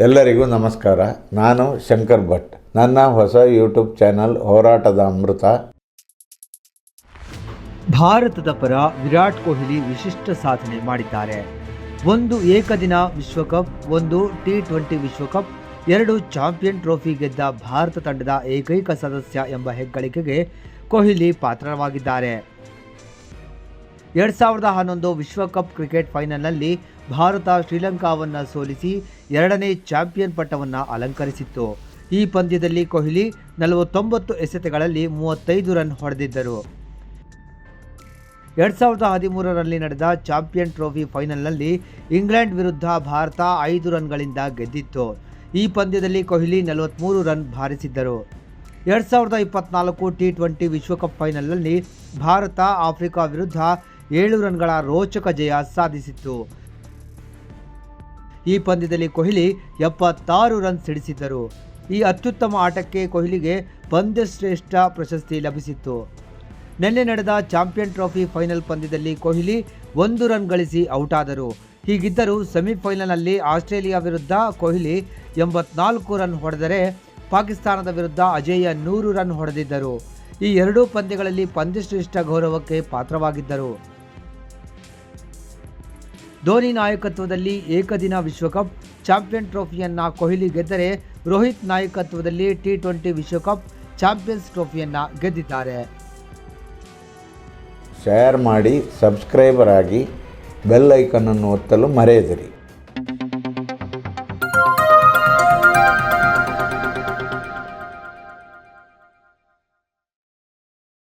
ಎಲ್ಲರಿಗೂ ನಮಸ್ಕಾರ. ನಾನು ಶಂಕರ್ ಭಟ್. ನನ್ನ ಹೊಸ ಯೂಟ್ಯೂಬ್ ಚಾನಲ್ ಹೋರಾಟದ ಅಮೃತ. ಭಾರತದ ಪರ ವಿರಾಟ್ ಕೊಹ್ಲಿ ವಿಶಿಷ್ಟ ಸಾಧನೆ ಮಾಡಿದ್ದಾರೆ. ಒಂದು ಏಕದಿನ ವಿಶ್ವಕಪ್, ಒಂದು ಟಿ ಟ್ವೆಂಟಿ ವಿಶ್ವಕಪ್, ಎರಡು ಚಾಂಪಿಯನ್ ಟ್ರೋಫಿ ಗೆದ್ದ ಭಾರತ ತಂಡದ ಏಕೈಕ ಸದಸ್ಯ ಎಂಬ ಹೆಗ್ಗಳಿಕೆಗೆ ಕೊಹ್ಲಿ ಪಾತ್ರವಾಗಿದ್ದಾರೆ. ಎರಡು ಸಾವಿರದ ಹನ್ನೊಂದು ವಿಶ್ವಕಪ್ ಕ್ರಿಕೆಟ್ ಫೈನಲ್ನಲ್ಲಿ ಭಾರತ ಶ್ರೀಲಂಕಾವನ್ನು ಸೋಲಿಸಿ ಎರಡನೇ ಚಾಂಪಿಯನ್ ಪಟ್ಟವನ್ನು ಅಲಂಕರಿಸಿತ್ತು. ಈ ಪಂದ್ಯದಲ್ಲಿ ಕೊಹ್ಲಿ ನಲವತ್ತೊಂಬತ್ತು ಎಸೆತಗಳಲ್ಲಿ ಮೂವತ್ತೈದು ರನ್ ಹೊಡೆದಿದ್ದರು. ಎರಡು ಸಾವಿರದ ಹದಿಮೂರರಲ್ಲಿ ನಡೆದ ಚಾಂಪಿಯನ್ ಟ್ರೋಫಿ ಫೈನಲ್ನಲ್ಲಿ ಇಂಗ್ಲೆಂಡ್ ವಿರುದ್ಧ ಭಾರತ ಐದು ರನ್ಗಳಿಂದ ಗೆದ್ದಿತ್ತು. ಈ ಪಂದ್ಯದಲ್ಲಿ ಕೊಹ್ಲಿ ನಲವತ್ತ್ಮೂರು ರನ್ ಭಾರಿಸಿದ್ದರು ಎರಡು ಸಾವಿರದ ಇಪ್ಪತ್ನಾಲ್ಕು ಟಿ ಟ್ವೆಂಟಿ ವಿಶ್ವಕಪ್ ಫೈನಲ್ನಲ್ಲಿ ಭಾರತ ಆಫ್ರಿಕಾ ವಿರುದ್ಧ ಏಳು ರನ್ಗಳ ರೋಚಕ ಜಯ ಸಾಧಿಸಿತ್ತು. ಈ ಪಂದ್ಯದಲ್ಲಿ ಕೊಹ್ಲಿ ಎಪ್ಪತ್ತಾರು ರನ್ ಸಿಡಿಸಿದ್ದರು. ಈ ಅತ್ಯುತ್ತಮ ಆಟಕ್ಕೆ ಕೊಹ್ಲಿಗೆ ಪಂದ್ಯಶ್ರೇಷ್ಠ ಪ್ರಶಸ್ತಿ ಲಭಿಸಿತ್ತು. ನಿನ್ನೆ ನಡೆದ ಚಾಂಪಿಯನ್ ಟ್ರೋಫಿ ಫೈನಲ್ ಪಂದ್ಯದಲ್ಲಿ ಕೊಹ್ಲಿ ಒಂದು ರನ್ ಗಳಿಸಿ ಔಟ್ ಆದರು ಹೀಗಿದ್ದರೂ ಸೆಮಿಫೈನಲ್ನಲ್ಲಿ ಆಸ್ಟ್ರೇಲಿಯಾ ವಿರುದ್ಧ ಕೊಹ್ಲಿ ಎಂಬತ್ನಾಲ್ಕು ರನ್ ಹೊಡೆದರೆ ಪಾಕಿಸ್ತಾನದ ವಿರುದ್ಧ ಅಜೇಯ ನೂರು ರನ್ ಹೊಡೆದಿದ್ದರು. ಈ ಎರಡೂ ಪಂದ್ಯಗಳಲ್ಲಿ ಪಂದ್ಯಶ್ರೇಷ್ಠ ಗೌರವಕ್ಕೆ ಪಾತ್ರವಾಗಿದ್ದರು. ಧೋನಿ ನಾಯಕತ್ವದಲ್ಲಿ ಏಕದಿನ ವಿಶ್ವಕಪ್, ಚಾಂಪಿಯನ್ ಟ್ರೋಫಿಯನ್ನು ಕೊಹ್ಲಿ ಗೆದ್ದರೆ ರೋಹಿತ್ ನಾಯಕತ್ವದಲ್ಲಿ ಟಿ ಟ್ವೆಂಟಿ ವಿಶ್ವಕಪ್, ಚಾಂಪಿಯನ್ಸ್ ಟ್ರೋಫಿಯನ್ನು ಗೆದ್ದಿದ್ದಾರೆ. ಶೇರ್ ಮಾಡಿ ಸಬ್ಸ್ಕ್ರೈಬರ್ ಆಗಿ ಬೆಲ್ ಐಕನ್ನನ್ನು ಒತ್ತಲು ಮರೆಯದಿರಿ.